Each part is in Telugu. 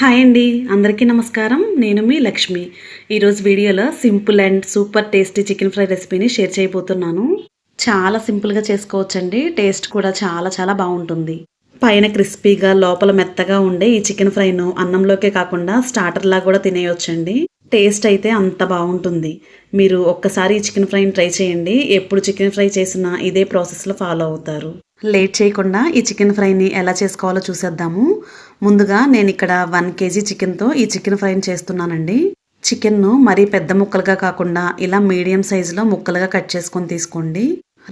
హాయ్ అండి అందరికీ నమస్కారం. నేను మీ లక్ష్మి. ఈరోజు వీడియోలో simple and super tasty chicken fry రెసిపీని షేర్ చేయబోతున్నాను. చాలా సింపుల్గా చేసుకోవచ్చండి. టేస్ట్ కూడా చాలా చాలా బాగుంటుంది. పైన క్రిస్పీగా లోపల మెత్తగా ఉండే ఈ చికెన్ ఫ్రైను అన్నంలోకే కాకుండా స్టార్టర్లా కూడా తినేయొచ్చండి. టేస్ట్ అయితే అంత బాగుంటుంది. మీరు ఒక్కసారి ఈ చికెన్ ఫ్రైని ట్రై చేయండి. ఎప్పుడు చికెన్ ఫ్రై చేసినా ఇదే ప్రాసెస్లో ఫాలో అవుతారు. లేట్ చేయకుండా ఈ చికెన్ ఫ్రైని ఎలా చేసుకోవాలో చూసేద్దాము. ముందుగా నేను ఇక్కడ వన్ కేజీ చికెన్తో ఈ చికెన్ ఫ్రైని చేస్తున్నానండి. చికెన్ను మరీ పెద్ద ముక్కలుగా కాకుండా ఇలా మీడియం సైజులో ముక్కలుగా కట్ చేసుకొని తీసుకోండి.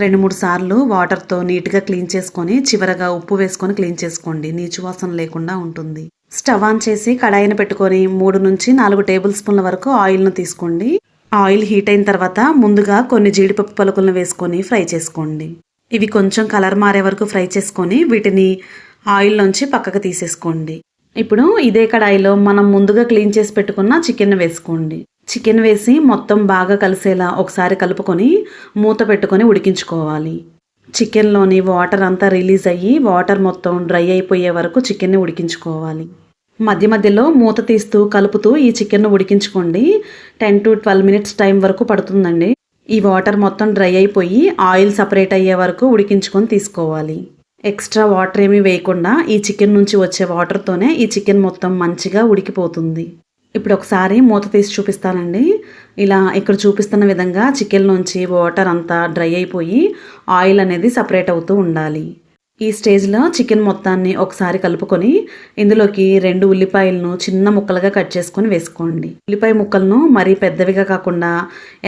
రెండు మూడు సార్లు వాటర్తో నీట్గా క్లీన్ చేసుకొని చివరగా ఉప్పు వేసుకొని క్లీన్ చేసుకోండి. నీచు వాసన లేకుండా ఉంటుంది. స్టవ్ ఆన్ చేసి కడాయిని పెట్టుకొని మూడు నుంచి నాలుగు టేబుల్ స్పూన్ల వరకు ఆయిల్ను తీసుకోండి. ఆయిల్ హీట్ అయిన తర్వాత ముందుగా కొన్ని జీడిపప్పు పలుకులను వేసుకొని ఫ్రై చేసుకోండి. ఇవి కొంచెం కలర్ మారే వరకు ఫ్రై చేసుకొని వీటిని ఆయిల్లోంచి పక్కకు తీసేసుకోండి. ఇప్పుడు ఇదే కడాయిలో మనం ముందుగా క్లీన్ చేసి పెట్టుకున్న చికెన్ వేసుకోండి. చికెన్ వేసి మొత్తం బాగా కలిసేలా ఒకసారి కలుపుకొని మూత పెట్టుకొని ఉడికించుకోవాలి. చికెన్లోని వాటర్ అంతా రిలీజ్ అయ్యి వాటర్ మొత్తం డ్రై అయిపోయే వరకు చికెన్ని ఉడికించుకోవాలి. మధ్య మధ్యలో మూత తీస్తూ కలుపుతూ ఈ చికెన్ను ఉడికించుకోండి. Ten to twelve minutes time వరకు పడుతుందండి. ఈ వాటర్ మొత్తం డ్రై అయిపోయి ఆయిల్ సపరేట్ అయ్యే వరకు ఉడికించుకొని తీసుకోవాలి. ఎక్స్ట్రా వాటర్ ఏమీ వేయకుండా ఈ చికెన్ నుంచి వచ్చే వాటర్తోనే ఈ చికెన్ మొత్తం మంచిగా ఉడికిపోతుంది. ఇప్పుడు ఒకసారి మూత తీసి చూపిస్తానండి. ఇలా ఇక్కడ చూపిస్తున్న విధంగా చికెన్ నుంచి వాటర్ అంతా డ్రై అయిపోయి ఆయిల్ అనేది సపరేట్ అవుతూ ఉండాలి. ఈ స్టేజ్లో చికెన్ మొత్తాన్ని ఒకసారి కలుపుకొని ఇందులోకి రెండు ఉల్లిపాయలను చిన్న ముక్కలుగా కట్ చేసుకొని వేసుకోండి. ఉల్లిపాయ ముక్కలను మరీ పెద్దవిగా కాకుండా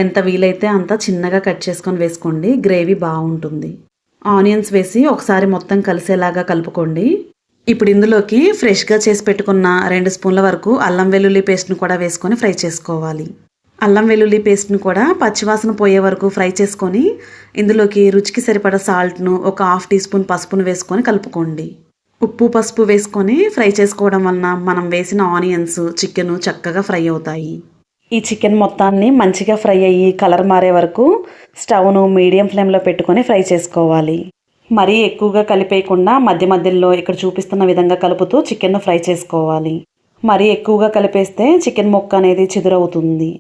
ఎంత వీలైతే అంత చిన్నగా కట్ చేసుకొని వేసుకోండి. గ్రేవీ బాగుంటుంది. ఆనియన్స్ వేసి ఒకసారి మొత్తం కలిసేలాగా కలుపుకోండి. ఇప్పుడు ఇందులోకి ఫ్రెష్గా చేసి పెట్టుకున్న రెండు స్పూన్ల వరకు అల్లం వెల్లుల్లి పేస్ట్ను కూడా వేసుకొని ఫ్రై చేసుకోవాలి. అల్లం వెల్లుల్లి పేస్ట్ను కూడా పచ్చివాసన పోయే వరకు ఫ్రై చేసుకొని ఇందులోకి రుచికి సరిపడ సాల్ట్ను ఒక హాఫ్ టీ స్పూన్ పసుపును వేసుకొని కలుపుకోండి. ఉప్పు పసుపు వేసుకొని ఫ్రై చేసుకోవడం వలన మనం వేసిన ఆనియన్స్ చికెను చక్కగా ఫ్రై అవుతాయి. ఈ చికెన్ మొత్తాన్ని మంచిగా ఫ్రై అయ్యి కలర్ మారే వరకు స్టవ్ను మీడియం ఫ్లేమ్లో పెట్టుకొని ఫ్రై చేసుకోవాలి. మరీ ఎక్కువగా కలిపేయకుండా మధ్య మధ్యలో ఇక్కడ చూపిస్తున్న విధంగా కలుపుతూ చికెన్ను ఫ్రై చేసుకోవాలి. మరీ ఎక్కువగా కలిపేస్తే చికెన్ మొక్క అనేది చిదురవుతుంది.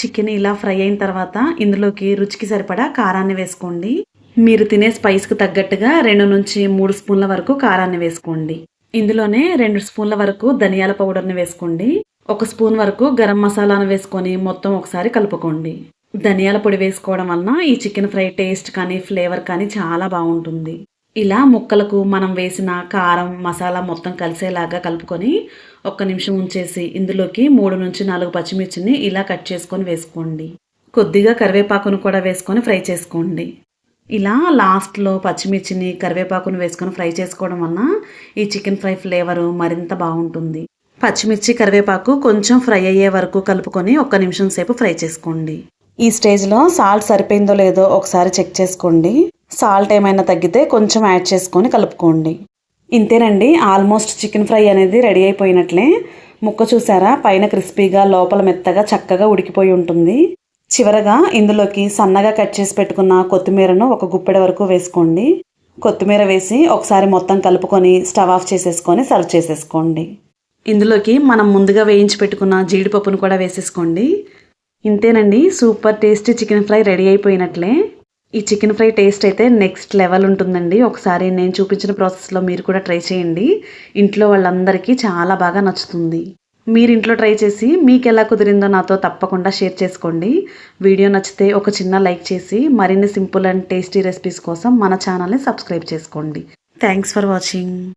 చికెన్ ఇలా ఫ్రై అయిన తర్వాత ఇందులోకి రుచికి సరిపడా కారాన్ని వేసుకోండి. మీరు తినే స్పైస్కి తగ్గట్టుగా రెండు నుంచి మూడు స్పూన్ల వరకు కారాన్ని వేసుకోండి. ఇందులోనే రెండు స్పూన్ల వరకు ధనియాల పౌడర్ని వేసుకోండి. ఒక స్పూన్ వరకు గరం మసాలాను వేసుకొని మొత్తం ఒకసారి కలుపుకోండి. ధనియాల పొడి వేసుకోవడం వలన ఈ చికెన్ ఫ్రై టేస్ట్ కానీ ఫ్లేవర్ కానీ చాలా బాగుంటుంది. ఇలా ముక్కలకు మనం వేసిన కారం మసాలా మొత్తం కలిసేలాగా కలుపుకొని ఒక్క నిమిషం ఉంచేసి ఇందులోకి మూడు నుంచి నాలుగు పచ్చిమిర్చిని ఇలా కట్ చేసుకొని వేసుకోండి. కొద్దిగా కరివేపాకును కూడా వేసుకొని ఫ్రై చేసుకోండి. ఇలా లాస్ట్లో పచ్చిమిర్చిని కరివేపాకును వేసుకొని ఫ్రై చేసుకోవడం వలన ఈ చికెన్ ఫ్రై ఫ్లేవరు మరింత బాగుంటుంది. పచ్చిమిర్చి కరివేపాకు కొంచెం ఫ్రై అయ్యే వరకు కలుపుకొని ఒక్క నిమిషం సేపు ఫ్రై చేసుకోండి. ఈ స్టేజ్లో సాల్ట్ సరిపోయిందో లేదో ఒకసారి చెక్ చేసుకోండి. సాల్ట్ ఏమైనా తగ్గితే కొంచెం యాడ్ చేసుకొని కలుపుకోండి. ఇంతేనండి ఆల్మోస్ట్ చికెన్ ఫ్రై అనేది రెడీ అయిపోయినట్లే. ముక్క చూసారా? పైన క్రిస్పీగా లోపల మెత్తగా చక్కగా ఉడికిపోయి ఉంటుంది. చివరగా ఇందులోకి సన్నగా కట్ చేసి పెట్టుకున్న కొత్తిమీరను ఒక గుప్పెడ వరకు వేసుకోండి. కొత్తిమీర వేసి ఒకసారి మొత్తం కలుపుకొని స్టవ్ ఆఫ్ చేసేసుకొని సర్వ్ చేసేసుకోండి. ఇందులోకి మనం ముందుగా వేయించి పెట్టుకున్న జీడిపప్పును కూడా వేసేసుకోండి. ఇంతేనండి super tasty chicken fry ready అయిపోయినట్లే. ఈ చికెన్ ఫ్రై టేస్ట్ అయితే నెక్స్ట్ లెవెల్ ఉంటుందండి. ఒకసారి నేను చూపించిన ప్రాసెస్లో మీరు కూడా ట్రై చేయండి. ఇంట్లో వాళ్ళందరికీ చాలా బాగా నచ్చుతుంది. మీరు ఇంట్లో ట్రై చేసి మీకు ఎలా కుదిరిందో నాతో తప్పకుండా షేర్ చేసుకోండి. వీడియో నచ్చితే ఒక చిన్న లైక్ చేసి మరిన్ని సింపుల్ అండ్ టేస్టీ రెసిపీస్ కోసం మన ఛానల్ని సబ్స్క్రైబ్ చేసుకోండి. Thanks for watching.